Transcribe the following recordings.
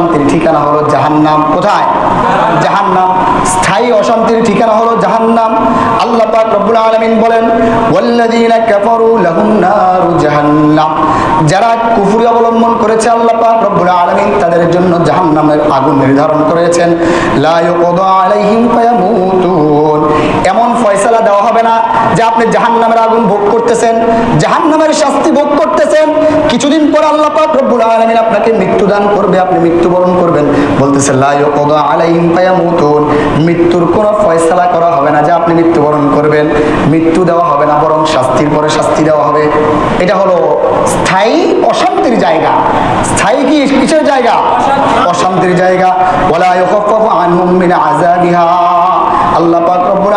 অশান্তির ঠিকানা হলো জাহান্নাম। কোথায়? জাহান্নাম। স্থায়ী অশান্তির ঠিকানা হলো জাহান্নাম। আল্লাহ পাক রব্বুল আলামিন বলেন, ওয়াল্লাযীনা কাফারু লাহুম নারু জাহান্নাম। যারা কুফরি অবলম্বন করেছে আল্লাহ পাক রব্বুল আলামিন, তাদের জন্য জাহান্নামের আগুন নির্ধারণ করেছেন। লা ইউকদা আলাইহিম ফায়ামুতুন। এমন ফয়সালা দেওয়া হবে না যে আপনি জাহান্নামের আগুন ভোগ করতেছেন, জাহান্নামের শাস্তি ভোগ করতেছেন। কিছুদিন পর আল্লাহ পাক রব্বুল আপনাকে মৃত্যুদান করবে, আপনি মৃত্যুবরণ করবেন। বলতেছে মৃত্যুর কোনো ফয়সালা করা হবে না যে আপনি মৃত্যুবরণ করবেন। মৃত্যু দেওয়া হবে না, বরং শাস্তির পরে শাস্তি দেওয়া হবে। এটা হলো স্থায়ী অশান্তির জায়গা। স্থায়ী কি? কিসের জায়গা? অশান্তির জায়গা। ওয়ালা ইউখাফফাফু আল্লাহ পাক রব্বুল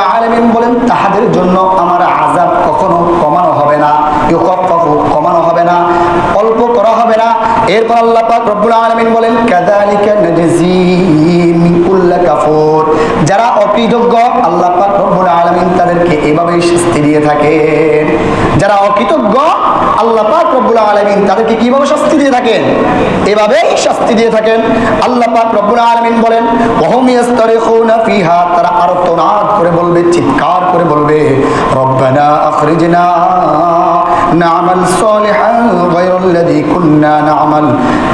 বলেন, তাহাদের জন্য আমার আযাব কখনো কমানো হবে না ইউখাফফাফু কমানো হবে না, অল্প করা হবে না। এরপর আল্লাহ পাক রব্বুল আলামিন বলেন, কাযালিকা নাজজি মিন কুল্লি কাফুর। যারা অকৃতজ্ঞ আল্লাহ পাক রব্বুল আলামিন তাদেরকে এভাবেই শাস্তি দিয়ে থাকেন। যারা অকৃতজ্ঞ, আল্লাহ পাক রব্বুল আলামিন তাদেরকে কীভাবে শাস্তি দিয়ে থাকেন? এভাবেই শাস্তি দিয়ে থাকেন। আল্লাহ পাক রব্বুল আলামিন বলেন ওয়াহুম ইয়াস্তারিখুনা ফিহা তারা আরতনাদ করে বলবে, চিৎকার করে বলবে, রব্বানা আখরিজনা নামাল সালিহান গায়রাল্লাযী কুন্না নামাল।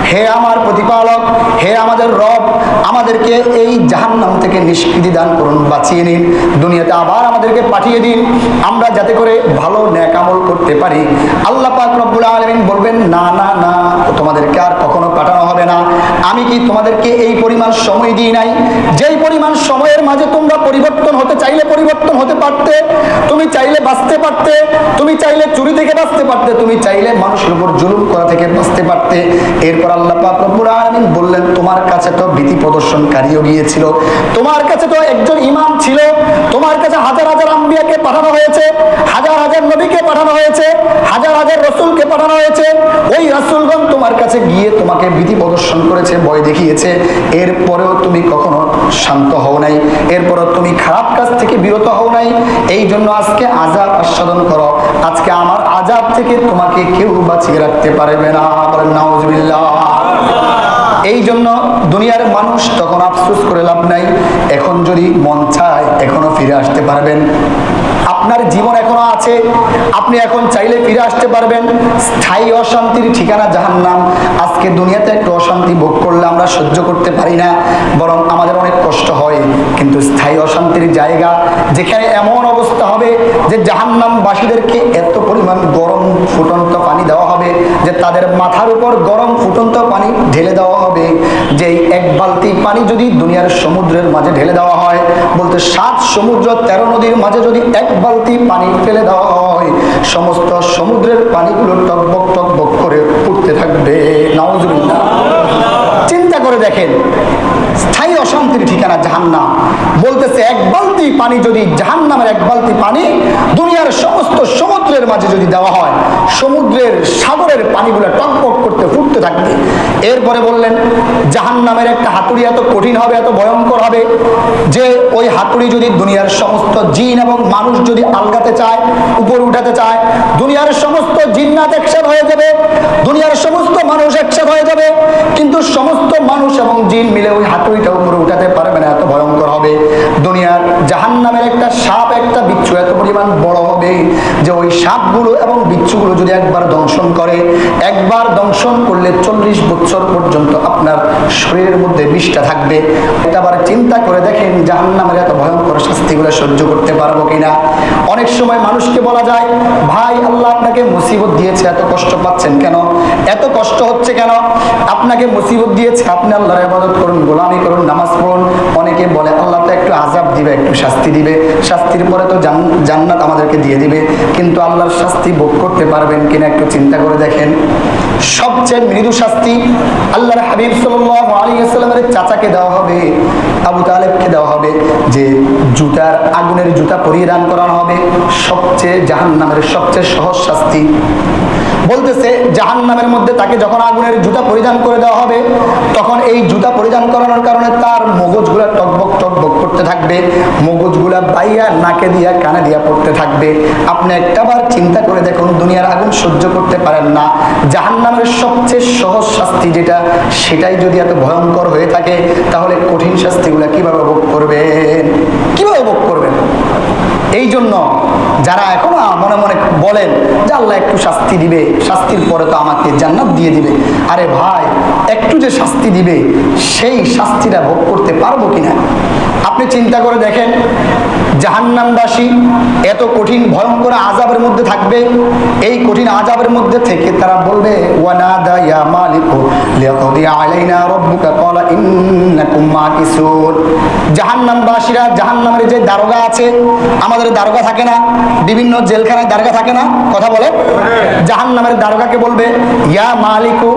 হে আমার প্রতিপালক, হে আমাদের রব, আমাদেরকে এই জাহান্নাম থেকে নিষ্কৃতি দান করুন, বাঁচিয়ে নিন। দুনিয়াতে আবার আমাদেরকে পাঠিয়ে দিন। আমরা যাতে করে ভালো ন্যাক আমল করতে পারি। আল্লাহ পাক রব্বুল আলামিন বলবেন, না না না, তোমাদেরকে আর কখনো পাঠানো হবে না। আমি কি তোমাদেরকে এই পরিমাণ সময় দিই নাই? যেই পরিমাণ সময়ের মাঝে তোমরা পরিবর্তন হতে চাইলে পরিবর্তন হতে পারতে, তুমি চাইলে বাঁচতে পারতে, তুমি চাইলে চুরি থেকে বাঁচতে পারতে, তুমি চাইলে মানুষের উপর জুলুম করা থেকে বাঁচতে পারতে। এরপর আল্লাহ পাক রব্বুল আলামিন বললেন, তোমার কাছে তো ভীতি প্রদর্শনকারীও গিয়েছিল। তোমার কাছে তো একজন ইমাম ছিল। তোমার কাছে হাজার হাজার আম্বিয়াকে পাঠানো হয়েছে, হাজার হাজার নবীকে পাঠানো হয়েছে হাজার হাজার রসুলকে পাঠানো হয়েছে। ওই রাসূলগণ তোমার কাছে গিয়ে তোমাকে ভীতি প্রদর্শন করেছে, ভয় দেখিয়েছে। এরপরেও তুমি কখনো শান্ত হও নাই। এরপরও তুমি খারাপ কাজ থেকে বিরত হও নাই। এই জন্য আজকে আজাব আস্বাদন করো। আজকে আমার আজাব থেকে তোমাকে কেউ বাঁচিয়ে রাখতে পারবে না। এই জন্য দুনিয়ার মানুষ তখন আফসোস করে লাভ নাই। এখন যদি মন চায়, এখনও ফিরে আসতে পারবেন। আপনার জীবন এখনও আছে, আপনি এখন চাইলে ফিরে আসতে পারবেন। স্থায়ী অশান্তির ঠিকানা জাহান্নাম। আজকে দুনিয়াতে একটু অশান্তি ভোগ করলে আমরা সহ্য করতে পারি না, বরং আমাদের অনেক কষ্ট হয়। কিন্তু স্থায়ী অশান্তির জায়গা যেখানে এমন অবস্থা হবে যে জাহান্নামবাসীদেরকে এত পরিমাণ গরম ফুটন্ত পানি দেওয়া হবে, যে তাদের মাথার উপর গরম ফুটন্ত পানি ঢেলে দেওয়া হবে। যে এক বালতি পানি যদি দুনিয়ার সমুদ্রের মাঝে ঢেলে দেওয়া হয়, বলতে সাত সমুদ্র তেরো নদীর মাঝে যদি এক বালতি পানি ফেলে দেওয়া হয়। সমস্ত সমুদ্রের পানিগুলো টকবক টকবক করে উঠতে থাকবে। নাউজুবিল্লাহ। চিন্তা করে দেখেন স্থায়ী অশান্তির ঠিকানা জাহান্নাম। বলতেছে, এক বালতি পানি যদি জাহান্নামের এক বালতি পানি দুনিয়ার সমস্ত সমুদ্রের মাঝে যদি দেওয়া হয়, সমুদ্রের সাগরের পানিগুলো টকবক করতে ফুটতে থাকবে। এরপরে বললেন, জাহান্নামের একটা হাতুড়ি এত কঠিন হবে, এত ভয়ঙ্কর হবে যে ওই হাতুড়ি যদি দুনিয়ার সমস্ত জিন এবং মানুষ যদি আলগাতে চায়, উপরে উঠাতে চায়, দুনিয়ার সমস্ত জিন্নাত একসাথ হয়ে যাবে, দুনিয়ার সমস্ত মানুষ একসাথ হয়ে যাবে, কিন্তু সমস্ত মানুষ এবং জিন মিলে ওই হাতুড়িটা উপরে উঠাতে পারবে না এত ভয়ঙ্কর হবে দুনিয়ার জাহান নামের একটা সাপ, একটা বিচ্ছু এত পরিমাণ বড় হবে যে ওই সাপগুলো এবং বিচ্ছুগুলো যদি একবার দংশন করে, একবার দংশন করলে চল্লিশ বছর পর্যন্ত আপনার শরীরের মধ্যে বিষটা থাকবে। আবার চিন্তা করে দেখেন জাহান নামের এত ভয়ঙ্কর শাস্তিগুলো সহ্য করতে পারব কিনা। অনেক সময় মানুষকে বলা যায়, ভাই, আল্লাহ আপনাকে মুসিবত দিয়েছে, এত কষ্ট পাচ্ছেন কেন? এত কষ্ট হচ্ছে কেন? আপনাকে মুসিবত দিয়েছে, আপনি আল্লাহর ইবাদত করুন, গোলামি করুন, নামাজ পড়ুন। অনেকে বলে, আল্লাহ দিবে, একটু শাস্তি দিবে। শাস্তির পরে তো জান্নাত আমাদেরকে দিয়ে দিবে। কিন্তু আল্লাহর শাস্তি ভোগ করতে পারবেন কিনা একটু চিন্তা করে দেখেন। সবচেয়ে মৃদু শাস্তি আল্লাহর হাবিব সাল্লাল্লাহু আলাইহি ওয়াসাল্লামের চাচাকে দেওয়া হবে, আবু তালেবকে দেওয়া হবে, যে জুতার আগুনের জুতা পরিয়ে দান করানো হবে। সবচেয়ে জাহান্নামের সবচেয়ে সহজ শাস্তি। বলতেছে, জাহান্নামের মধ্যে তাকে যখন আগুনের জুতা পরিধান করে দেওয়া হবে, তখন এই জুতা পরিধান করানোর কারণে তার মগজগুলা টকবক টকবক করতে থাকবে, মগজগুলা বাইয়া নাকে দিয়া কানে দিয়া পড়তে থাকবে। আপনি একটাবার চিন্তা করে দেখুন, দুনিয়ার আগুন সহ্য করতে পারেন না। জাহান্নামের সবচেয়ে সহজ শাস্তি যেটা, সেটাই যদি এত ভয়ঙ্কর হয়ে থাকে, তাহলে কঠিন শাস্তিগুলা কীভাবে ভোগ করবেন? কীভাবে ভোগ করবেন? এই জন্য যারা এখনও মনে মনে বলেন যে আল্লাহ একটু শাস্তি দিবে, শাস্তির পরে তো আমাকে জান্নাত দিয়ে দিবে। আরে ভাই একটু যে শাস্তি দিবে, সেই শাস্তিটা ভোগ করতে পারব কিনা? আপনি চিন্তা করে দেখেন, জাহান্নামবাসী এত কঠিন, ভয়ঙ্কর আজাবের মধ্যে থাকবে। এই কঠিন আজাবের মধ্যে থেকে তারা বলবে, ওয়ানাদা ইয়া মালিকু জাহান্নামবাসীরা, জাহান্নামের যে দারোগা আছে, আমাদের দারোগা থাকে না, বিভিন্ন জেলখানায় দারোগা থাকে না, কথা বলে? জাহান্নামের দারোগাকে বলবে, ইয়া মালিকু,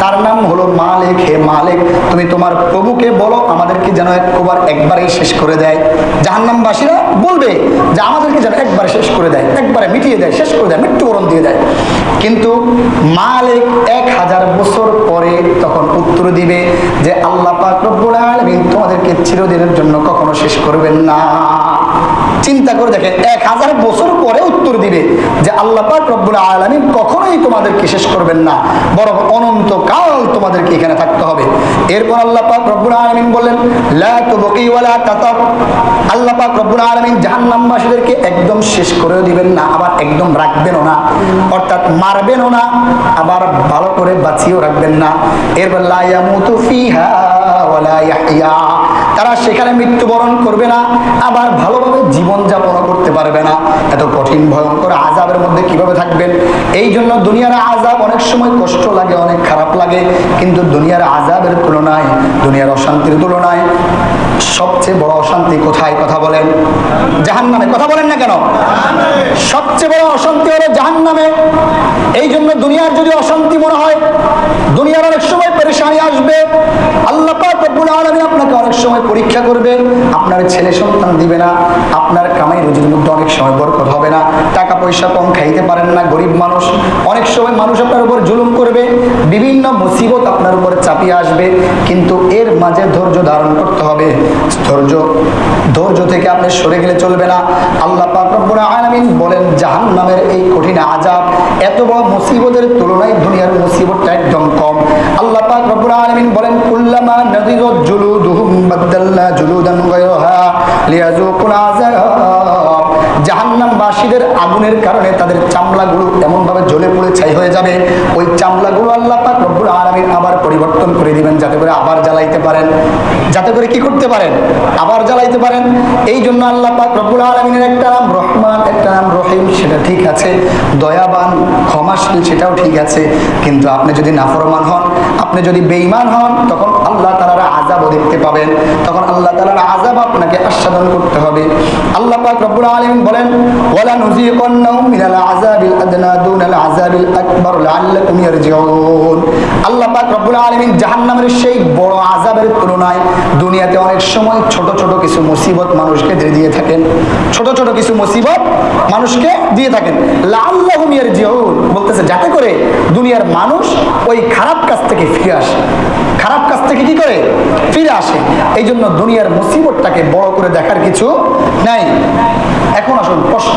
তার নাম হলো মালিক, হে মালিক, তুমি তোমার প্রভুকে বলো, আমাদেরকে যেন একবার একবারেই শেষ করে দেয়। জাহান্নামবাসীরা বলবে যে আমাদেরকে যেন একবারে শেষ করে দেয়, একবারে মিটিয়ে দেয়, শেষ করে দেয়, মৃত্যুবরণ দিয়ে দেয়। কিন্তু মালিক এক হাজার বছর পরে তখন উত্তর দিবে যে আল্লাহ পাক রব্বুল আলামিন তোমাদেরকে চিরদিনের জন্য কখনো শেষ করবেন না। চিন্তা করে দেখেন এক হাজার বছর পরে উত্তর দিবে যে আল্লাহ পাক রব্বুল আলামিন কখনোই তোমাদেরকে শেষ করবেন না, বরং অনন্তকাল তোমাদেরকে এখানে থাকতে হবে। এরপর আল্লাহ পাক রব্বুল আলামিন বললেন আল্লাহ পাক রব্বুল আলামিন জাহান্নামবাসীদেরকে একদম শেষ করেও দিবেন না, আবার একদম রাখবেনও না। অর্থাৎ মারবেনও না, আবার ভালো করে বাঁচিয়েও রাখবেন না। এরপর, লা ইয়ামুতু ফিহা ওয়ালা ইয়াহইয়া। তারা সেখানে মৃত্যুবরণ করবে না, আবার ভালোভাবে জীবনযাপনও করতে পারবে না। এত কঠিন, ভয়ঙ্কর আজাবের মধ্যে কীভাবে থাকবেন? এই জন্য দুনিয়ার আজাব অনেক সময় কষ্ট লাগে, অনেক খারাপ লাগে, কিন্তু দুনিয়ার আজাবের তুলনায়, দুনিয়ার অশান্তির তুলনায় সবচেয়ে বড় অশান্তি কোথায়? কথা বলেন। জাহান্নামে। কথা বলেন না কেন? সবচেয়ে বড় অশান্তি হলো জাহান্নামে। এই জন্য দুনিয়ার যদি অশান্তি মনে হয়, দুনিয়ার অনেক সময় পেরেশানি আসবে। আল্লাহ পাক রব্বুল আলামিন আপনাকে অনেক পরীক্ষা করবে, আপনার ছেলে সন্তান দিবে না, আপনার কামাই রুজির মধ্যে অনেক সময় বরকত হবে না টাকা পয়সা কম খাইতে পারেন না, গরিব মানুষ, অনেক সময় মানুষ আপনার উপর জুলুম করবে, বিভিন্ন মুসিবত আপনার উপর চাপিয়ে আসবে, কিন্তু এর মাঝে ধৈর্য ধারণ করতে হবে। ধৈর্য ধৈর্য থেকে আপনি সরে গেলে চলবে না। আল্লাহ পাক রব্বুল আলামিন বলেন, জাহান্নামের এই কঠিন আযাব, এত বড় মুসিবতের তুলনায় দুনিয়ার মুসিবতটা একদম কম। আল্লাহ পাক রব্বুল আলামিন বলেন, কুল্লামা নাদিরত জুলুদুহুম بدلنا جلودا غيرها ليذوقوا العذاب. জাহান্নামবাসীদের আগুনের কারণে তাদের এমনভাবে জ্বলে ছাই হয়ে যাবে। ওই আল্লাহ পাক রব্বুল আবার পরিবর্তন করে দিবেন, যাতে করে আবার জ্বালাইতে পারেন। যাতে করে কি করতে পারেন? আবার জ্বালাইতে পারেন। এই জন্য আল্লাহ পাক রব্বুল আলামিনের একটা নাম রহমান, একটা নাম রহিম, সেটা ঠিক আছে। দয়াবান, ক্ষমাশীল, সেটাও ঠিক আছে। কিন্তু আপনি যদি নাফরমান হন, আপনি যদি বেঈমান হন, তখন আল্লাহ তালার আজাবও দেখতে পাবেন। তখন আল্লাহ তালার আজাব আপনাকে আস্বাদন করতে হবে। আল্লাহ পাক রব্বুল আলামিন বলেন, ওয়ালা নুযিকান্নাহুম মিনাল আযাবিল আদনা দুনাল আযাবিল আকবার, লাআল্লাকুম ইয়ারজিউন। আল্লাহ পাক রব্বুল আলামিন জাহান্নামের সেই বড় আযাবের তুলনায় দুনিয়াতে অনেক সময় ছোট ছোট কিছু মুসিবত মানুষকে দিয়ে দিয়ে থাকেন। ছোট ছোট কিছু মুসিবত মানুষকে দিয়ে থাকেন। লাআল্লাহুম ইয়ারজিউন বলতেছে, যাতে করে দুনিয়ার মানুষ ওই খারাপ কাজ থেকে ফিরে আসে। কাজ থেকে কি করে? ফিরে আসে। এই জন্য দুনিয়ার মুসিবতটাকে বড় করে দেখার কিছু নাই। এখন আসুন প্রশ্ন